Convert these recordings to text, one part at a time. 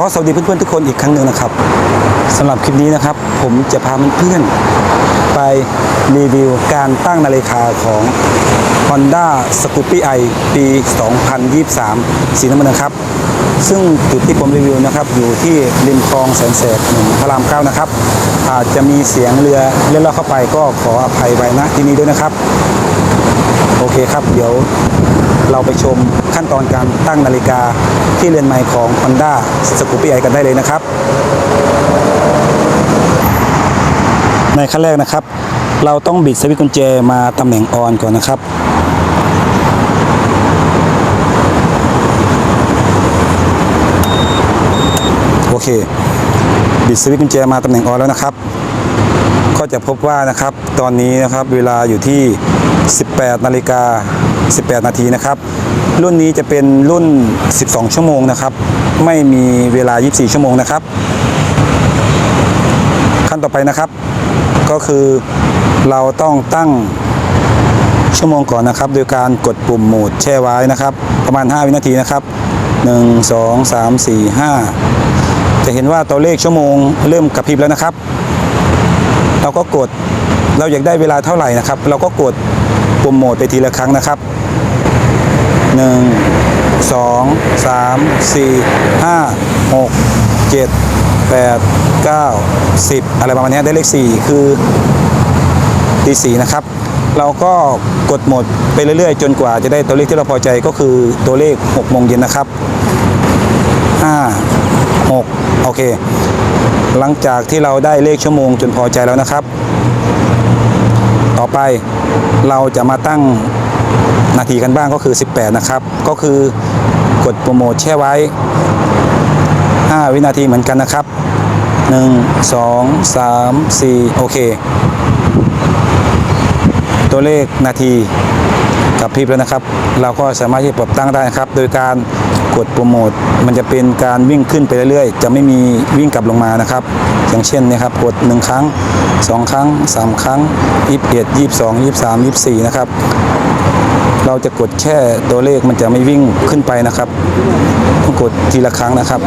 อสวัสดีเพื่อนๆทุกคนอีกครั้งหนึ่งนะครับสำหรับคลิปนี้นะครับ ผมจะพาเพื่อนๆไปรีวิวการตั้งนาฬิกาของ Honda Scoopy i ปี 2023 สีน้ำเงินนะครับ ซึ่งจุดที่ผมรีวิวนะครับ อยู่ที่ริมคลองแสนแสบหนึ่งพระรามเก้านะครับ อาจจะมีเสียงเรือเล่นล่อเข้าไปก็ขออภัยไว้นะที่นี้ด้วยนะครับ โอเคครับ เดี๋ยวเราไปชมขั้นตอนการตั้งนาฬิกาที่เรือนไม้ของ Honda Scoopy i กันได้เลยนะครับ ในขั้นแรกนะครับ เราต้องบิดสวิตช์กุญแจมาตำแหน่งออนก่อนนะครับโอเค บิดสวิตช์กุญแจมาตำแหน่งออนแล้วนะครับ ก็จะพบว่านะครับตอนนี้นะครับเวลาอยู่ที่ 18นาฬิกา18 นาทีนะครับ รุ่นนี้จะเป็นรุ่น 12 ชั่วโมงนะครับ ไม่มีเวลา 24 ชั่วโมงนะครับ ขั้นต่อไปนะครับ ก็คือเราต้องตั้งชั่วโมงก่อนนะครับ โดยการกดปุ่มโหมดแช่ไว้นะครับ ประมาณ 5 วินาทีนะครับ 1 2 3 4 5 จะเห็นว่าตัวเลขชั่วโมงเริ่มกระพริบแล้วนะครับ เราก็กดเราอยากได้เวลาเท่าไหร่นะครับ เราก็กดปุ่มโหมดไปทีละครั้งนะครับ 1 2 3 4 5 6 7 8 9 10 อะไรประมาณนี้ได้เลข 4 คือตีสี่นะครับ เราก็กดโหมดไปเรื่อยๆ จนกว่าจะได้ตัวเลขที่เราพอใจก็คือตัวเลข6โมงเย็นนะครับ 5 6 โอเค หลังจากที่เราได้เลขชั่วโมงจนพอใจแล้วนะครับ ต่อไปเราจะมาตั้งนาทีกันบ้างก็คือ 18 นะครับ ก็คือกดโปรโมทแช่ไว้ 5 วินาทีเหมือนกันนะครับ 1 2 3 4 โอเค ตัวเลขนาทีกับพริบแล้วนะครับ เราก็สามารถที่จะปรับตั้งได้นะครับ โดยการ กดโปรโมทมันจะเป็นการวิ่งขึ้นไปเรื่อยๆ จะไม่มีวิ่งกลับลงมานะครับ อย่างเช่นนะครับกด 1 ครั้ง 2 ครั้ง 3 ครั้ง 21 22 23 24 นะครับ เราจะกดแค่ตัวเลขมันจะไม่วิ่งขึ้นไปนะครับต้องกดทีละครั้งนะครับ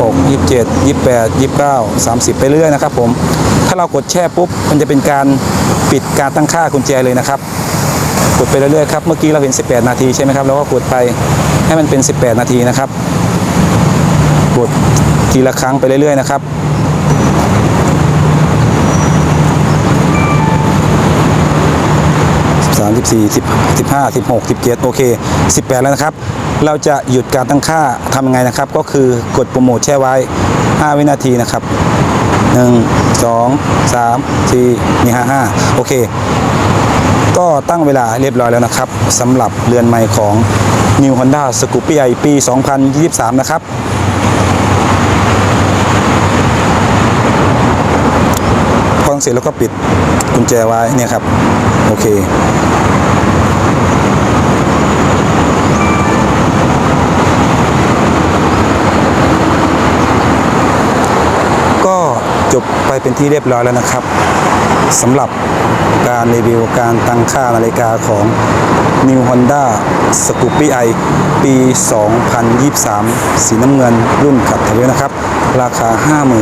6 27 28 29 30 ไปเรื่อยนะครับผมถ้าเรากดแช่ปุ๊บมันจะเป็นการปิดการตั้งค่ากุญแจเลยนะครับกดไปเรื่อยๆครับ เมื่อกี้เราเห็น 18 นาทีใช่ไหมครับ เราก็กดไป ให้มันเป็น 18 นาทีนะครับกดทีละครั้งไปเรื่อยๆนะครับสามสิบสี่สิบสิบห้าสิบหกสิบเจ็ดโอเคสิบแปดแล้วนะครับ เราจะหยุดการตั้งค่าทำยังไงนะครับ ก็คือกดโปรโมทแช่ไว้ 5 วินาทีนะครับ1 2 3 4นี่5 5โอเค ก็ตั้งเวลาเรียบร้อยแล้วนะครับสำหรับเรือนใหม่ของ New Honda Scoopy i ปี 2023 นะครับ พองเสร็จแล้วก็ปิดกุญแจไว้เนี่ยครับ โอเค ก็ จบไปเป็นที่เรียบร้อยแล้วนะครับสำหรับการรีวิวการตั้งค่านาฬิกาของ New Honda Scoopy i ปี 2023 สีน้ำเงินรุ่นขับทะเบียนนะครับ ราคา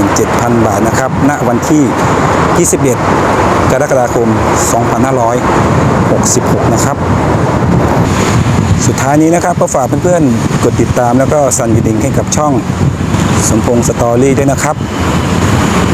57,000 บาทนะครับ ณ วันที่ 21 กรกฎาคม 2566 นะครับสุดท้ายนี้นะครับก็ฝากเพื่อนๆ กดติดตามแล้วก็สั่นกระดิ่งให้กับช่องสมพงษ์สตอรี่ด้วยนะครับ